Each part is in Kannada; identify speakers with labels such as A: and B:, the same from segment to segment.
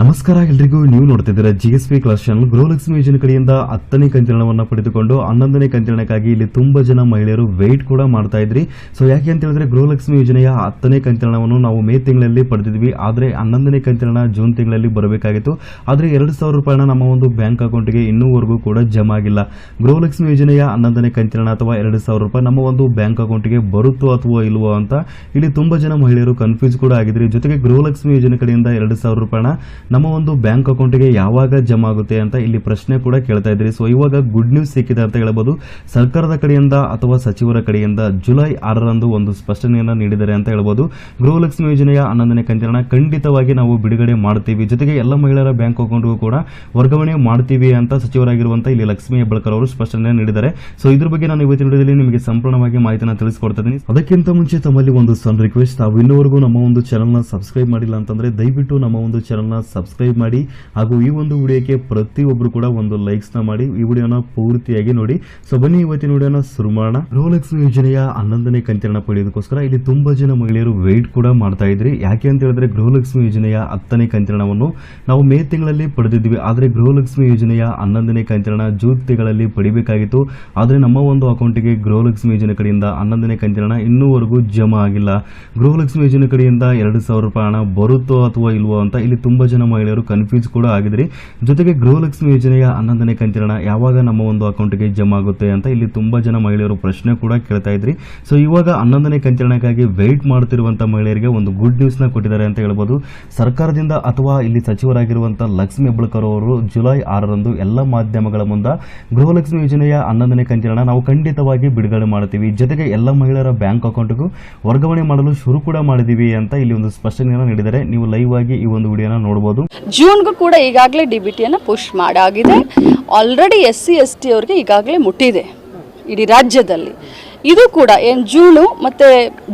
A: ನಮಸ್ಕಾರ ಎಲ್ರಿಗೂ. ನೀವು ನೋಡ್ತಿದ್ದೀರಾ G S P class channel Gruhalakshmi ಯೋಜನೆ ಕಡೆಯಿಂದ ಹತ್ತನೇ ಕಂತಿರಣವನ್ನು ಪಡೆದುಕೊಂಡು ಹನ್ನೊಂದನೇ ಕಂತಿರಣಕ್ಕಾಗಿ ಇಲ್ಲಿ ತುಂಬಾ ಜನ ಮಹಿಳೆಯರು ವೆಯ್ಟ್ ಕೂಡ ಮಾಡ್ತಾ ಇದ್ರಿ. ಸೊ ಯಾಕೆ ಅಂತ ಹೇಳಿದ್ರೆ ಗೃಹಲಕ್ಷ್ಮಿ ಯೋಜನೆಯ ಹತ್ತನೇ ಕಂತಿರಣವನ್ನು ನಾವು ಮೇ ತಿಂಗಳಲ್ಲಿ ಪಡೆದಿದ್ವಿ. ಆದ್ರೆ ಹನ್ನೊಂದನೇ ಕಂತಿರಣ ಜೂನ್ ತಿಂಗಳಲ್ಲಿ ಬರಬೇಕಾಗಿತ್ತು. ಆದ್ರೆ ಎರಡು ಸಾವಿರ ರೂಪಾಯಿನ ನಮ್ಮ ಒಂದು ಬ್ಯಾಂಕ್ ಅಕೌಂಟ್ಗೆ ಇನ್ನೂವರೆಗೂ ಕೂಡ ಜಮಾ ಆಗಿಲ್ಲ. ಗೃಹಲಕ್ಷ್ಮಿ ಯೋಜನೆಯ ಹನ್ನೊಂದನೇ ಕಂತಿರಣ ಅಥವಾ ಎರಡು ಸಾವಿರ ರೂಪಾಯಿ ನಮ್ಮ ಒಂದು ಬ್ಯಾಂಕ್ ಅಕೌಂಟ್ಗೆ ಬರುತ್ತೋ ಅಥವಾ ಇಲ್ವೋ ಅಂತ ಇಲ್ಲಿ ತುಂಬಾ ಜನ ಮಹಿಳೆಯರು ಕನ್ಫ್ಯೂಸ್ ಕೂಡ ಆಗಿದ್ರಿ. ಜೊತೆಗೆ ಗೃಹಲಕ್ಷ್ಮಿ ಯೋಜನೆ ಕಡೆಯಿಂದ ಎರಡು ಸಾವಿರ ರೂಪಾಯಿನ ನಮ್ಮ ಒಂದು ಬ್ಯಾಂಕ್ ಅಕೌಂಟ್ಗೆ ಯಾವಾಗ ಜಮಾ ಆಗುತ್ತೆ ಅಂತ ಇಲ್ಲಿ ಪ್ರಶ್ನೆ ಕೂಡ ಕೇಳ್ತಾ ಇದ್ರಿ. ಸೊ ಇವಾಗ ಗುಡ್ ನ್ಯೂಸ್ ಸಿಕ್ಕಿದೆ ಅಂತ ಹೇಳಬಹುದು ಸರ್ಕಾರದ ಕಡೆಯಿಂದ ಅಥವಾ ಸಚಿವರ ಕಡೆಯಿಂದ ಜುಲೈ ಆರರಂದು ಒಂದು ಸ್ಪಷ್ಟನೆಯನ್ನು ನೀಡಿದ್ದಾರೆ ಅಂತ ಹೇಳ್ಬೋದು. ಗೃಹಲಕ್ಷ್ಮಿ ಯೋಜನೆಯ ಹನ್ನೊಂದನೇ ಕಂತಿನ ಖಂಡಿತವಾಗಿ ನಾವು ಬಿಡುಗಡೆ ಮಾಡ್ತೀವಿ. ಜೊತೆಗೆ ಎಲ್ಲ ಮಹಿಳೆಯರ ಬ್ಯಾಂಕ್ ಅಕೌಂಟ್ಗೂ ಕೂಡ ವರ್ಗಾವಣೆ ಮಾಡ್ತೀವಿ ಅಂತ ಸಚಿವರಾಗಿರುವಂತಹ ಇಲ್ಲಿ ಲಕ್ಷ್ಮೀ ಹೆಬ್ಬಳ್ಕರ್ ಅವರು ಸ್ಪಷ್ಟನೆ ನೀಡಿದ್ದಾರೆ. ಸೊ ಇದ್ರ ಬಗ್ಗೆ ನಾನು ಇವತ್ತಿನ ವಿಡಿಯೋದಲ್ಲಿ ನಿಮಗೆ ಸಂಪೂರ್ಣವಾಗಿ ಮಾಹಿತಿಯನ್ನು ತಿಳಿಸ್ಕೊಡ್ತಾ ಇದ್ದೀನಿ ಅದಕ್ಕಿಂತ ಮುಂಚೆ ತಮ್ಮಲ್ಲಿ ಒಂದು ಸಣ್ಣ ರಿಕ್ವೆಸ್ಟ್ ತಾವು ಇನ್ನೂವರೆಗೂ ನಮ್ಮ ಒಂದು ಚಾನಲ್ನ ಸಬ್ಸ್ಕ್ರೈಬ್ ಮಾಡಿಲ್ಲ ಅಂತಂದ್ರೆ ದಯವಿಟ್ಟು ನಮ್ಮ ಒಂದು ಚಾನಲ್ನ ಸಬ್ಸ್ಕ್ರೈಬ್ ಮಾಡಿ ಹಾಗೂ ಈ ಒಂದು ವಿಡಿಯೋಕ್ಕೆ ಪ್ರತಿಯೊಬ್ಬರು ಕೂಡ ಒಂದು ಲೈಕ್ಸ್ನ ಮಾಡಿ ಈ ವಿಡಿಯೋನ ಪೂರ್ತಿಯಾಗಿ ನೋಡಿ. ಸೊ ಬನ್ನಿ ಇವತ್ತಿನ ವಿಡಿಯೋನ ಶುರು ಮಾಡೋಣ. ರೋಲೆಕ್ಸ್ ಯೋಜನೆಯ ಹನ್ನೊಂದನೇ ಕಂತಿನ ಪಡೆಯೋದಕ್ಕೋಸ್ಕರ ಇಲ್ಲಿ ತುಂಬಾ ಜನ ಮಹಿಳೆಯರು ವೆಯ್ಟ್ ಕೂಡ ಮಾಡ್ತಾ ಇದ್ರಿ. ಯಾಕೆ ಅಂತ ಹೇಳಿದ್ರೆ ಗೃಹಲಕ್ಷ್ಮಿ ಯೋಜನೆಯ ಹತ್ತನೇ ಕಂತಿರಣವನ್ನು ನಾವು ಮೇ ತಿಂಗಳಲ್ಲಿ ಪಡೆದಿದ್ವಿ ಆದರೆ ಗೃಹಲಕ್ಷ್ಮಿ ಯೋಜನೆಯ ಹನ್ನೊಂದನೇ ಕಂತಿರಣ ಜೂನ್ ತಿಂಗಳಲ್ಲಿ ಪಡಿಬೇಕಾಗಿತ್ತು. ಆದರೆ ನಮ್ಮ ಒಂದು ಅಕೌಂಟ್ಗೆ ಗೃಹಲಕ್ಷ್ಮಿ ಯೋಜನೆ ಕಡೆಯಿಂದ ಹನ್ನೊಂದನೇ ಕಂತಿರಣ ಇನ್ನೂವರೆಗೂ ಜಮಾ ಆಗಿಲ್ಲ. ಗೃಹಲಕ್ಷ್ಮಿ ಯೋಜನೆ ಕಡೆಯಿಂದ ಎರಡು ಸಾವಿರ ರೂಪಾಯಿ ಹಣ ಬರುತ್ತೋ ಅಥವಾ ಇಲ್ವೋ ಅಂತ ಇಲ್ಲಿ ತುಂಬಾ ಜನ ಮಹಿಳೆಯರು ಕನ್ಫ್ಯೂಸ್ ಕೂಡ ಆಗಿದ್ರಿ. ಜೊತೆಗೆ ಗೃಹಲಕ್ಷ್ಮಿ ಯೋಜನೆಯ ಹನ್ನೊಂದನೇ ಕಂತಿರಣ ಯಾವಾಗ ನಮ್ಮ ಒಂದು ಅಕೌಂಟ್ಗೆ ಜಮಾ ಆಗುತ್ತೆ ಅಂತ ಇಲ್ಲಿ ತುಂಬಾ ಜನ ಮಹಿಳೆಯರು ಪ್ರಶ್ನೆ ಕೂಡ ಕೇಳ್ತಾ ಇದ್ರಿ. ಸೊ ಇವಾಗ ಹನ್ನೊಂದನೇ ಕಂತಿರಣಕ್ಕಾಗಿ ವೆಯ್ಟ್ ಮಾಡ್ತಿರುವಂತಹ ಮಹಿಳೆಯರಿಗೆ ಒಂದು ಗುಡ್ ನ್ಯೂಸ್ನ ಕೊಟ್ಟಿದ್ದಾರೆ ಅಂತ ಹೇಳ್ಬೋದು. ಸರ್ಕಾರದಿಂದ ಅಥವಾ ಇಲ್ಲಿ ಸಚಿವರಾಗಿರುವಂತಹ ಲಕ್ಷ್ಮಿ ಹೆಬ್ಬಳ್ಕರ್ ಅವರು ಜುಲೈ ಆರರಂದು ಎಲ್ಲ ಮಾಧ್ಯಮಗಳ ಮುಂದೆ ಗೃಹಲಕ್ಷ್ಮಿ ಯೋಜನೆಯ ಹನ್ನೊಂದನೇ ಕಂತಿರಣ ನಾವು ಖಂಡಿತವಾಗಿ ಬಿಡುಗಡೆ ಮಾಡ್ತೀವಿ. ಜೊತೆಗೆ ಎಲ್ಲ ಮಹಿಳೆಯರ ಬ್ಯಾಂಕ್ ಅಕೌಂಟ್ಗೂ ವರ್ಗಾವಣೆ ಮಾಡಲು ಶುರು ಕೂಡ ಮಾಡಿದೀವಿ ಅಂತ ಇಲ್ಲಿ ಒಂದು ಸ್ಪಷ್ಟನೆಯನ್ನು ನೀಡಿದರೆ ನೀವು ಲೈವ್ ಆಗಿ ಈ ಒಂದು ವಿಡಿಯೋನ ನೋಡಬಹುದು
B: ಜೂನ್ಗೂ ಕೂಡ ಈಗಾಗಲೇ ಡಿ ಬಿ ಟಿಯನ್ನು push ಮಾಡಾಗಿದೆ. Already S C S T ಅವ್ರಿಗೆ ಈಗಾಗಲೇ ಮುಟ್ಟಿದೆ. ಇಡೀ ರಾಜ್ಯದಲ್ಲಿ. ಇದು ಕೂಡ ಏನು ಜೂನು ಮತ್ತು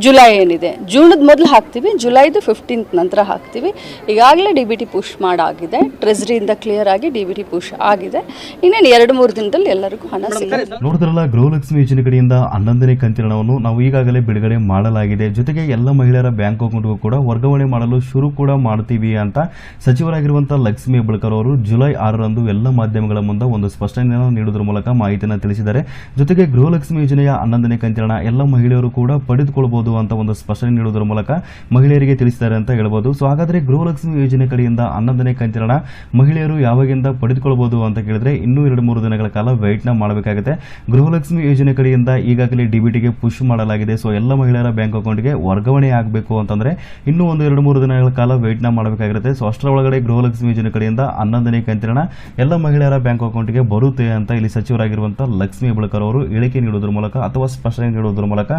B: ಜುಲೈ ಏನಿದೆ. ಜೂನದ ಮೊದಲು ಹಾಕ್ತೀವಿ ಜುಲೈದು ಫಿಫ್ಟೀನ್ತ್ ನಂತರ ಹಾಕ್ತೀವಿ. ಈಗಾಗಲೇ ಡಿ ಬಿ ಟಿ ಪುಷ್ ಮಾಡಾಗಿದೆ. ಟ್ರೆಸ್ರಿಯಿಂದ ಕ್ಲಿಯರ್ ಆಗಿ ಡಿ ಬಿ ಟಿ ಪುಷ್ ಆಗಿದೆ. ಇನ್ನೇನು ಎರಡು ಮೂರು ದಿನದಲ್ಲಿ ಎಲ್ಲರಿಗೂ ಹಣ ಸಿಗುತ್ತೆ.
A: ನೋಡಿದ್ರಲ್ಲ ಗೃಹಲಕ್ಷ್ಮಿ ಯೋಜನೆ ಕಡೆಯಿಂದ ಹನ್ನೊಂದನೇ ಕಂತಿರಣವನ್ನು ನಾವು ಈಗಾಗಲೇ ಬಿಡುಗಡೆ ಮಾಡಲಾಗಿದೆ. ಜೊತೆಗೆ ಎಲ್ಲ ಮಹಿಳೆಯರ ಬ್ಯಾಂಕ್ ಅಕೌಂಟ್ಗೂ ಕೂಡ ವರ್ಗಾವಣೆ ಮಾಡಲು ಶುರು ಕೂಡ ಮಾಡ್ತೀವಿ ಅಂತ ಸಚಿವರಾಗಿರುವಂತಹ ಲಕ್ಷ್ಮಿ ಹೆಬ್ಬಳ್ಕರ್ ಅವರು ಜುಲೈ ಆರರಂದು ಎಲ್ಲ ಮಾಧ್ಯಮಗಳ ಮುಂದೆ ಒಂದು ಸ್ಪಷ್ಟನೆಯನ್ನು ನೀಡುವುದರ ಮೂಲಕ ಮಾಹಿತಿಯನ್ನು ತಿಳಿಸಿದ್ದಾರೆ. ಜೊತೆಗೆ ಗೃಹಲಕ್ಷ್ಮಿ ಯೋಜನೆಯ ಹನ್ನೊಂದನೇ ಕಂತಿರಣ ಎಲ್ಲ ಮಹಿಳೆಯರು ಕೂಡ ಪಡೆದುಕೊಳ್ಳಬಹುದು ಅಂತ ಒಂದು ಸ್ಪಷ್ಟನೆ ನೀಡುವುದರ ಮೂಲಕ ಮಹಿಳೆಯರಿಗೆ ತಿಳಿಸಿದ್ದಾರೆ ಅಂತ ಹೇಳ್ಬೋದು. ಸೊ ಹಾಗಾದ್ರೆ ಗೃಹಲಕ್ಷ್ಮಿ ಯೋಜನೆ ಕಡೆಯಿಂದ ಹನ್ನೊಂದನೇ ಕಂತಿರಣ. ಮಹಿಳೆಯರು ಯಾವಾಗಿಂದ ಪಡೆದುಕೊಳ್ಳಬಹುದು ಅಂತ ಕೇಳಿದ್ರೆ ಇನ್ನೂ ಎರಡು ಮೂರು ದಿನಗಳ ಕಾಲ ವೆಯ್ಟ್ನ ಮಾಡಬೇಕಾಗುತ್ತೆ. ಗೃಹಲಕ್ಷ್ಮಿ ಯೋಜನೆ ಕಡೆಯಿಂದ ಈಗಾಗಲೇ ಡಿಬಿಟಿಗೆ ಪುಷ್ ಮಾಡಲಾಗಿದೆ. ಸೊ ಎಲ್ಲ ಮಹಿಳೆಯರ ಬ್ಯಾಂಕ್ ಅಕೌಂಟ್ಗೆ ವರ್ಗಾವಣೆ ಆಗಬೇಕು ಅಂತಂದ್ರೆ ಇನ್ನೂ ಒಂದು ಎರಡು ಮೂರು ದಿನಗಳ ಕಾಲ ವೆಯ್ಟ್ನ ಮಾಡಬೇಕಾಗಿರುತ್ತೆ ಸೊ ಅಷ್ಟರ ಒಳಗಡೆ ಗೃಹಲಕ್ಷ್ಮಿ ಯೋಜನೆ ಕಡೆಯಿಂದ ಹನ್ನೊಂದನೇ ಕಂತಿರಣ. ಎಲ್ಲ ಮಹಿಳೆಯರ ಬ್ಯಾಂಕ್ ಅಕೌಂಟ್ಗೆ ಬರುತ್ತೆ ಅಂತ ಇಲ್ಲಿ ಸಚಿವರಾಗಿರುವಂತಹ ಲಕ್ಷ್ಮಿ ಬಳಕರ್ ಅವರು ಹೇಳಿಕೆ ನೀಡುವುದರ ಮೂಲಕ ಅಥವಾ ಸ್ಪಷ್ಟನೆ ನೀಡುವುದರ ಮೂಲಕ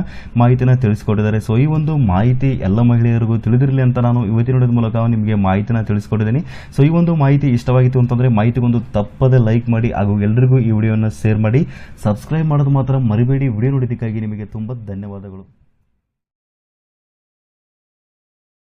A: ಮಾಹಿತಿನ ತಿಳಿಸಿಕೊಟ್ಟಿದ್ದಾರೆ. ಸೊ ಈ ಒಂದು ಮಾಹಿತಿ ಎಲ್ಲ ಮಹಿಳೆಯರಿಗೂ ತಿಳಿದಿರಲಿ ಅಂತ ನಾನು ಇವತ್ತಿನ ಮೂಲಕ ನಿಮಗೆ ಮಾಹಿತಿನ ತಿಳಿಸ್ಕೊಟ್ಟಿದ್ದೀನಿ. ಸೊ ಈ ಒಂದು ಮಾಹಿತಿ ಇಷ್ಟವಾಗಿತ್ತು ಅಂತಂದ್ರೆ ಮಾಹಿತಿಗೊಂದು ತಪ್ಪದೆ ಲೈಕ್ ಮಾಡಿ ಹಾಗೂ ಎಲ್ಲರಿಗೂ ಈ ವಿಡಿಯೋನ ಶೇರ್ ಮಾಡಿ. ಸಬ್ಸ್ಕ್ರೈಬ್ ಮಾಡೋದು ಮಾತ್ರ ಮರಿಬೇಡಿ. ವಿಡಿಯೋ ನೋಡಿದ್ದಕ್ಕಾಗಿ ನಿಮಗೆ ತುಂಬ ಧನ್ಯವಾದಗಳು.